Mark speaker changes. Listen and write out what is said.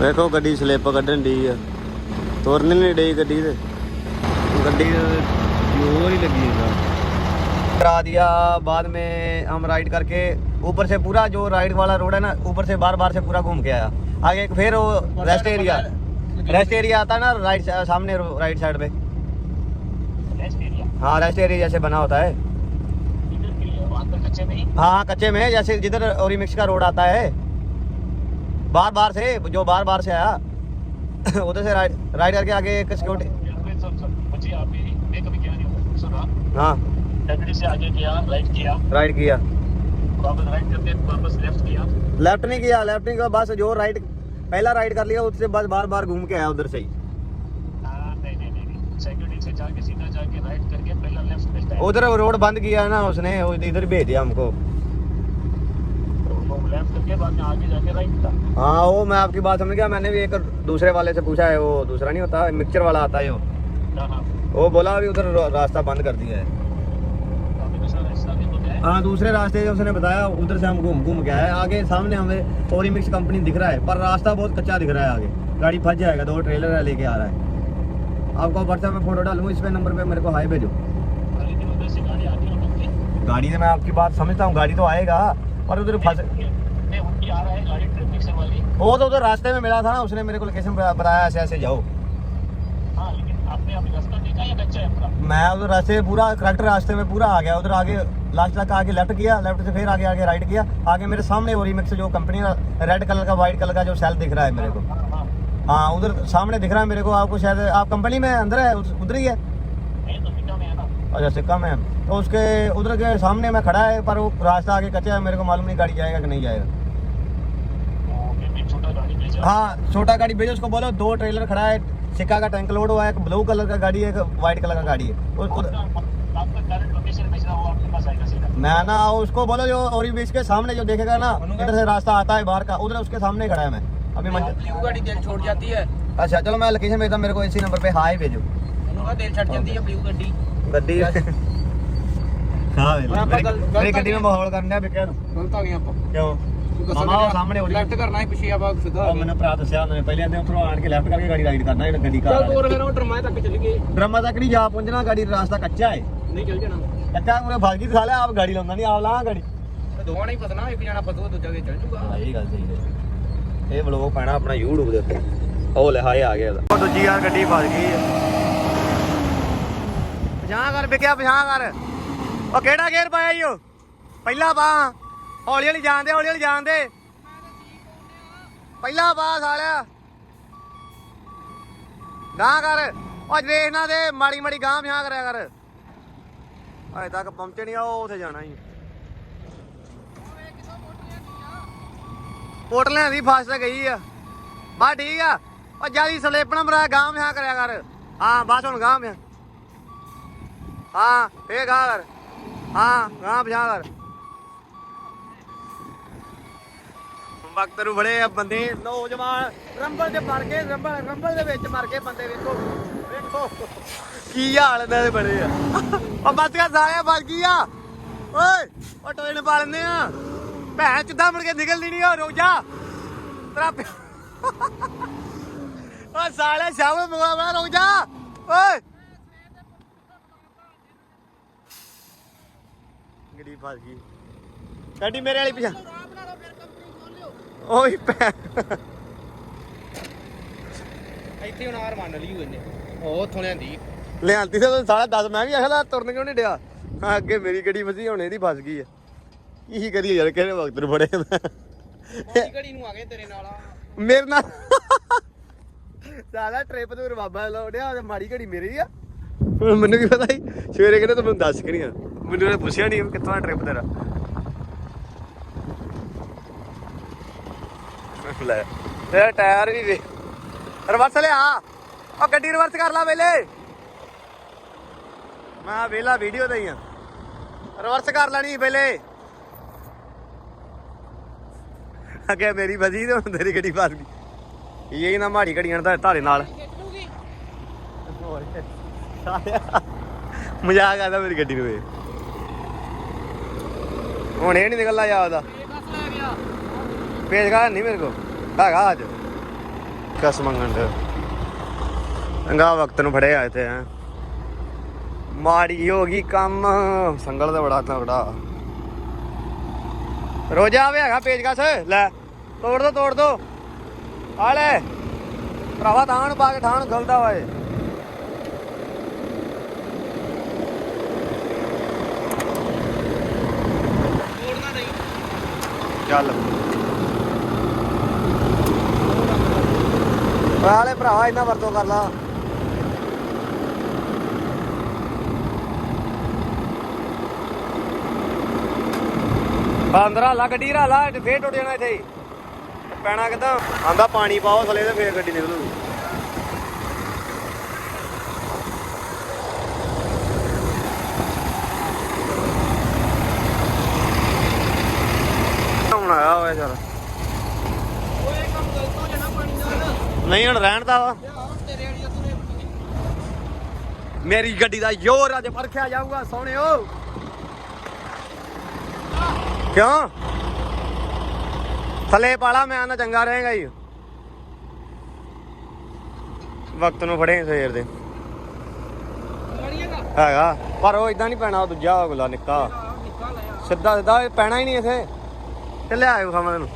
Speaker 1: ਵੇਖੋ ਗੱਡੀ ਸਲਿੱਪ ਕੱਢਣ ਦੀ ਆ ਤੁਰਨ ਨਹੀਂ ਡਈ ਗੱਡੀ ਤੇ ਗੱਡੀ जोर ही लगी है करा दिया बाद में हम राइड करके ऊपर से पूरा जो राइड वाला रोड है ना ऊपर से बार बार से पूरा घूम के आया आगे एक फिर वो रेस्ट एरिया रेस्ट एरिया आता है ना राइट सामने राइट साइड पे हाँ रेस्ट एरिया जैसे बना होता है हाँ हाँ कच्चे में जैसे जिधर ओरिमिक्स का रोड आता है बार बार से जो बार बार से आया। उधर से राइड राइड करके आगे एक सिक्योरिटी हाँ।
Speaker 2: से आगे किया। राइट किया
Speaker 1: राइड किया
Speaker 2: राइट करके वापस लेफ़्ट
Speaker 1: नहीं किया लेफ़्ट नहीं किया बस जो राइट पहला राइड कर लिया उससे बस बार बार घूम के आया उधर से ही। उधर रोड बंद किया ना उसने इधर भेज दिया हमको
Speaker 2: वो लेफ़्ट करके बाद में आगे जाके राइट था
Speaker 1: हाँ वो मैं आपकी बात समझ गया। मैंने भी एक दूसरे वाले से पूछा है वो दूसरा नहीं होता मिक्सचर वाला आता है वो।
Speaker 2: हाँ हाँ।
Speaker 1: वो बोला अभी उधर रास्ता बंद कर दिया है।
Speaker 2: तो है।
Speaker 1: हाँ दूसरे रास्ते से उसने बताया उधर से हम घूम घूम के आए। आगे सामने हमें ओरिमिक्स कंपनी दिख रहा है पर रास्ता बहुत कच्चा दिख रहा है आगे। गाड़ी फंस जाएगा दो ट्रेलर है लेके आ रहा है। आपको व्हाट्सएप में फ़ोटो डालूँगा इस पे नंबर पे मेरे को हाई भेजो।
Speaker 2: गाड़ी
Speaker 1: से मैं आपकी बात समझता हूँ गाड़ी तो आएगा पर उधर फंस
Speaker 2: नहीं उनकी आ रहा है गाड़ी ट्रैफ़िक से वाली
Speaker 1: वो तो उधर रास्ते में मिला था ना उसने मेरे को लोकेशन बताया ऐसे ऐसे जाओ।
Speaker 2: हाँ लेकिन आपने रास्ता देखा या कच्चा है
Speaker 1: मैं उधर रास्ते में पूरा करेक्ट रास्ते में पूरा आ गया। उधर आगे लास्ट तक आगे लेफ़्ट किया लेफ़्ट से फिर आगे आगे राइट किया। आगे मेरे सामने ओरीमिक्स जो कंपनी रेड कलर का व्हाइट कलर का जो सेल दिख रहा है मेरे को।
Speaker 2: हाँ हाँ
Speaker 1: हाँ। उधर सामने दिख रहा है मेरे को। आपको शायद आप कंपनी में अंदर है? उधर ही है?
Speaker 2: तो
Speaker 1: अच्छा सिक्का में। तो उसके उधर के सामने मैं खड़ा है पर वो रास्ता आगे कच्चा है मेरे को मालूम नहीं गाड़ी जाएगा कि नहीं जाएगा
Speaker 2: ओके मैं छोटा गाड़ी भेजा
Speaker 1: हाँ छोटा गाड़ी भेजो उसको बोलो दो ट्रेलर खड़ा है सिक्का का टैंक लोड हुआ है एक ब्लू कलर का गाड़ी है एक व्हाइट कलर का गाड़ी है उस- उधर-
Speaker 2: आपका आपका करंट लोकेशन भेजना वो आपके पास आएगा सीधा
Speaker 1: मैं ना उसको बोलो जो और बीच के सामने जो देखेगा ना इधर से रास्ता आता है बाहर का उधर उसके सामने खड़ा है मैं अभी मंच
Speaker 3: ब्लू गाड़ी दिल छोड़ जाती है
Speaker 1: अच्छा चलो मैं लोकेशन भेजता हूं, मेरे को इसी नंबर पे हाई भेजो
Speaker 3: ਉਹਨੂੰ ਕਾ ਦਿਲ ਛੱਡ ਜਾਂਦੀ ਹੈ ਬਲੂ ਗੱਡੀ
Speaker 1: ਗੱਡੀ ਹਾਂ ਵੇਖ
Speaker 3: ਆਪਾਂ ਗੱਲ-
Speaker 1: ਮੇਰੀ-
Speaker 3: ਗਲਤ
Speaker 1: ਮੇਰੀ ਗੱਡੀ ਨੂੰ ਮਾਹੌਲ ਕਰਨ ਡਿਆ ਬਿਕਿਆ ਨੂੰ
Speaker 3: ਗਲਤ ਆ ਗਏ ਆਪਾਂ
Speaker 1: ਕਿਉਂ ਮਾਮਾ ਉਹ ਸਾਹਮਣੇ ਹੋ
Speaker 3: ਲੈਫਟ ਕਰਨਾ ਹੈ ਪਿੱਛੇ ਆਪਾਂ ਸਿੱਧਾ
Speaker 1: ਉਹ ਮੈਨੂੰ ਭਰਾ ਦੱਸਿਆ ਉਹਨਾਂ ਨੇ ਪਹਿਲੇ ਆਂਦੇ ਉੱਥੋਂ ਆਣ ਕੇ ਲੈਫਟ ਕਰਕੇ ਗਾੜੀ ਰਾਈਡ ਕਰਨਾ ਇਹ ਗੱਡੀ
Speaker 3: ਚੱਲ
Speaker 1: ਕਾਰ
Speaker 3: ਤੋਰ ਫਿਰ ਉਹ ਡਰਮਾ ਤੱਕ ਚੱਲ ਗਏ।
Speaker 1: ਡਰਾਮਾ ਤੱਕ ਨਹੀਂ ਜਾ ਪਹੁੰਚਣਾ ਗਾੜੀ ਦਾ ਰਾਸਤਾ ਕੱਚਾ ਹੈ
Speaker 3: ਨਹੀਂ ਚੱਲ ਜਾਣਾ।
Speaker 1: ਕੱਚਾ ਪੂਰੇ ਭਾਗੀ ਦਿਖਾ ਲਿਆ ਆਪ ਗਾੜੀ ਲਾਉਂਦਾ ਨਹੀਂ ਆਪ ਲਾ ਗਾੜੀ।
Speaker 3: ਤੇ ਦੋਵਾਂ ਨੇ ਹੀ ਪਤਾ ਨਾ ਇੱਕ ਜਣਾ ਫਸੂਗਾ ਦੂਜਾ ਦੇ ਚੱਲ ਜੂਗਾ।
Speaker 1: ਇਹ ਗੱਲ ਸਹੀ ਹੈ। ਇਹ ਵਲੋਗ ਪੈਣਾ ਆਪਣਾ YouTube ਦੇ ਉੱਤੇ। ਉਹ ਲੈ ਹਾਏ ਆ ਗਿਆ ਇਹਦਾ। ਉਹ ਦੂਜੀ ਯਾਰ ਗੱਡੀ ਫਸ ਗਈ ਹੈ ਪਛਾਣ ਕਰ ਵਿਕਿਆ ਪਛਾਣ ਕਰ। ਉਹ ਕਿਹੜਾ ਗੇਅਰ ਪਾਇਆ ਈ ਉਹ? ਪਹਿਲਾ ਪਾ। ਹੌਲੀ ਹੌਲੀ ਜਾਣਦੇ ਹੌਲੀ ਹੌਲੀ ਜਾਣਦੇ ਪਹਿਲਾ ਪਾ ਸਾਲਿਆ ਗਾਂ ਕਰ। ਉਹ ਵੇਖ ਨਾ ਦੇ, ਮਾੜੀ ਮਾੜੀ ਗਾਂ ਪਿਆ ਕਰਿਆ ਕਰ। ਅਜੇ ਤੱਕ ਪਹੁੰਚੇ ਨਹੀਂ ਆ ਉਹ ਉਥੇ ਜਾਣਾ ਹੀ। ਪੋਟਲਾਂ ਦੀ ਫਸਟ ਗਈ ਆ। ਬਾ ਠੀਕ ਆ। ਉਹ ਜਿਆਦੀ ਸਲੇਪਣਾ ਮਰਾ ਗਾਂ ਵਿਆਹ ਕਰਿਆ ਕਰ। ਹਾਂ, ਬਸ ਹੁਣ ਗਾਂ ਵਿਆਹ। ਹਾਂ, ਫੇਰ ਗਾਂ ਕਰ। ਹਾਂ ਗਾਂ ਵਿਆਹ ਕਰ। ਵਕਤ ਨੂੰ ਬੜੇ ਆ ਬੰਦੇ, ਨੌਜਵਾਨ ਰੰਬਲ ਦੇ ਮਰ ਗਏ, ਰੰਬਲ ਰੰਬਲ ਦੇ ਵਿੱਚ ਮਰ ਗਏ ਬੰਦੇ ਵੇਖੋ। ਵੇਖੋ, ਕੀ ਹਾਲ ਇਹਨਾਂ ਦੇ ਬੜੇ ਆ। ਉਹ ਬਸ ਕਰ ਸਾਲਿਆ ਬਸ ਕੀ ਆ। ਓਏ, ਉਹ ਟੋਏ ਨੂੰ ਆ। ਭੈਣ ਚੁੱਦਾ ਮੁੜ ਕੇ ਨਿਕਲਦੀ ਨਹੀਂ ਉਹ ਰੁਕ ਤੇਰਾ ਓ ਸਾਲੇ ਸ਼ਾਮ ਮੁਆ ਬਣਾ ਰੁਕ ਓਏ। ਗੜੀ ਫਸ ਗਈ। ਗੱਡੀ ਮੇਰੇ ਵਾਲੀ ਪਿਛਾ ਓਏ ਭੈਣ
Speaker 3: ਇੱਥੇ ਹੁਣ ਆਰ ਮੰਨ ਲਈ ਇਹਨੇ ਉਹ ਉੱਥੋਂ ਲਿਆਂਦੀ।
Speaker 1: ਲਿਆਂਤੀ ਤੇ ਸਾਲਾ ਦੱਸ ਮੈਂ ਵੀ ਆਖਦਾ ਤੁਰਨ ਕਿਉਂ ਨਹੀਂ ਡਿਆ? ਹਾਂ, ਅੱਗੇ ਮੇਰੀ ਗੱਡੀ ਫਸੀ ਹੁਣ ਇਹਦੀ ਫਸ ਗਈ ਆ। ਕੀ ਕਰੀਏ ਯਾਰ ਕਿਹੜੇ ਵਕਤ ਨੂੰ ਫੜੇ
Speaker 3: ਉਹ ਘੜੀ ਨੂੰ ਆ ਗਏ ਤੇਰੇ ਨਾਲ
Speaker 1: ਮੇਰੇ ਨਾਲ। ਸਾਲਾ ਟ੍ਰਿਪ ਤੇ ਬਾਬਾ ਲਾਉੜਿਆ ਤੇ ਮਾੜੀ ਘੜੀ ਮੇਰੀ ਆ। ਹੁਣ ਮੈਨੂੰ ਕੀ ਪਤਾ ਸੀ ਸਵੇਰੇ ਕਹਿੰਦੇ ਤੂੰ ਮੈਨੂੰ ਦੱਸ ਕਿ ਨਹੀਂ ਆ। ਮੈਨੂੰ ਨੇ ਪੁੱਛਿਆ ਨਹੀਂ ਕਿੱਥੋਂ ਆ ਟ੍ਰਿਪ ਤੇਰਾ। ਲੈ। ਤੇਰਾ ਟਾਇਰ ਵੀ ਵੇ ਰਿਵਰਸ ਲਿਆ। ਉਹ ਗੱਡੀ ਰਿਵਰਸ ਕਰ ਲਾ ਵੇਲੇ। ਮੈਂ ਵੇਲਾ ਵੀਡੀਓ ਦਾ ਹੀ ਆ। ਰਿਵਰਸ ਕਰ ਲੈਣੀ ਪਹਿਲੇ ਅੱਗੇ ਮੇਰੀ ਵਜੀ ਤੇ ਹੁਣ ਤੇਰੀ ਗੱਡੀ ਫਸ ਗਈ। ਇਹ ਨਾ ਮਾੜੀ ਘੜੀਆਂ ਦਾ ਧਾਰੇ ਨਾਲ। ਮਜ਼ਾਕ ਆਦਾ ਮੇਰੀ ਗੱਡੀ ਨੂੰ ਇਹ ਹੁਣ ਇਹ ਨਹੀਂ ਨਿਕਲਦਾ ਯਾਦ ਦਾ
Speaker 3: ਇਹ
Speaker 1: ਨਹੀਂ ਮੇਰੇ ਕੋ ਹੈਗਾ ਅੱਜ। ਕਸ ਮੰਗਣ ਦੇ ਚੰਗਾ ਵਕਤ ਨੂੰ ਫੜਿਆ ਇੱਥੇ, ਹੈ। ਮਾੜੀ ਹੋ ਗਈ ਕੰਮ। ਸੰਗਲ ਤੇ ਬੜਾ ਤਗੜਾ ਰੋਜਾ ਆਵੇ ਹੈਗਾ ਪੇਜਕਸ ਲੈ, ਤੋੜ ਦੋ ਤੋੜ ਦੋ। ਆ ਲੈ। ਭਰਾਵਾ, ਥਾਂ ਨੂੰ ਪਾ ਕੇ, ਥਾਂ ਗਲਦਾ ਵਾਏ
Speaker 3: ਤੋੜਨਾ ਨਹੀਂ
Speaker 1: ਚੱਲ। ਵਾਲੇ ਭਰਾ ਇਹਨਾਂ ਵਰਤੋਂ ਕਰ ਲਾ। ਬਾਂਦਰਾ ਲਾ, ਗੱਡੀ ਰਾ ਲਾ ਫੇਰ ਟੁੱਟ ਜਾਣਾ ਇੱਥੇ ਪੈਣਾ ਕਿਦਾਂ? ਆਂਦਾ ਪਾਣੀ ਪਾਓ, ਥਲੇ ਤੇ ਫੇਰ ਗੱਡੀ ਨਿਕਲੂ ਹੁਣ ਆਇਆ ਹੋਇਆ ਯਾਰ
Speaker 3: ਓਏ ਕੰਮ ਗਲਤ ਹੋ ਜਾਣਾ ਪਾਣੀ ਨਾਲ
Speaker 1: ਨਹੀਂ ਹੁਣ ਰਹਿਣ ਦਾ ਵਾ। ਮੇਰੀ ਗੱਡੀ ਦਾ ਜ਼ੋਰ ਅੱਜ ਪਰਖਿਆ ਜਾਊਗਾ, ਸੋਹਣਿਓ। ਕਿਉਂ? ਥੱਲੇ ਪਾਲਾ ਮੈਂ ਆਂਦਾ ਚੰਗਾ ਰਹੇਗਾ ਹੀ ਵਕਤ ਨੂੰ ਫੜੇ ਸਵੇਰ ਦੇ। ਹੈਗਾ, ਪਰ ਉਹ ਇਦਾਂ ਨਹੀਂ ਪੈਣਾ, ਉਹ ਦੂਜਾ ਗੁਲਾ ਨਿੱਕਾ। ਸਿੱਧਾ ਸਿੱਧਾ ਪੈਣਾ ਹੀ ਨਹੀਂ ਇਥੇ। ਤੇ ਲਿਆਇਓ ਖਾਵਾਂ ਤੈਨੂੰ